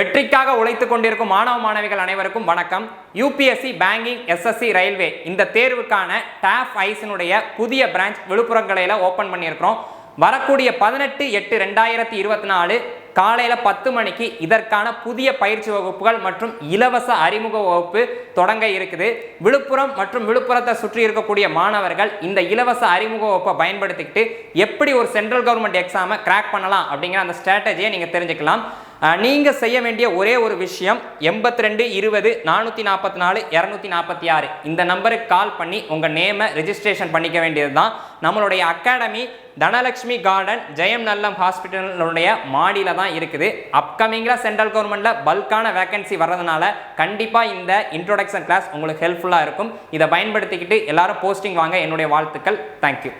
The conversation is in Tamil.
வெற்றிக்காக உழைத்துக் கொண்டிருக்கும் மாணவ மாணவிகள் அனைவருக்கும் வணக்கம். யூபிஎஸ்சி பேங்கிங் எஸ்எஸ்சி ரயில்வே இந்த தேர்வுக்கான டாஃப் ஐஸினுடைய புதிய பிரான்ச் விழுப்புரம் கிளையில ஓப்பன் பண்ணியிருக்கிறோம். வரக்கூடிய பதினெட்டு எட்டு ரெண்டாயிரத்தி இருபத்தி நாலு காலையில் பத்து மணிக்கு இதற்கான புதிய பயிற்சி வகுப்புகள் மற்றும் இலவச அறிமுக வகுப்பு தொடங்க இருக்குது. விழுப்புரம் மற்றும் விழுப்புரத்தை சுற்றி இருக்கக்கூடிய மாணவர்கள் இந்த இலவச அறிமுக வகுப்பை பயன்படுத்திக்கிட்டு எப்படி ஒரு சென்ட்ரல் கவர்மெண்ட் எக்ஸாமை கிராக் பண்ணலாம் அப்படிங்கிற அந்த ஸ்ட்ராட்டஜியை நீங்கள் தெரிஞ்சுக்கலாம். நீங்கள் செய்ய வேண்டிய ஒரே ஒரு விஷயம் எண்பத்தி ரெண்டு இருபது நானூற்றி நாற்பத்தி நாலு இரநூத்தி நாற்பத்தி ஆறு இந்த நம்பருக்கு கால் பண்ணி உங்கள் நேமை ரெஜிஸ்ட்ரேஷன் பண்ணிக்க வேண்டியது தான் நம்மளுடைய அகாடமி தனலட்சுமி கார்டன் ஜெயம் நல்லம் ஹாஸ்பிட்டலுடைய மாடியில் தான் இருக்குது. அப்கமிங்கில் சென்ட்ரல் கவர்மெண்ட்டில் பல்கான வேகன்சி வர்றதுனால கண்டிப்பாக இந்த இன்ட்ரோடக்ஷன் கிளாஸ் உங்களுக்கு ஹெல்ப்ஃபுல்லாக இருக்கும். இதை பயன்படுத்திக்கிட்டு எல்லாரும் போஸ்டிங் வாங்க. என்னுடைய வாழ்த்துக்கள். தேங்க்யூ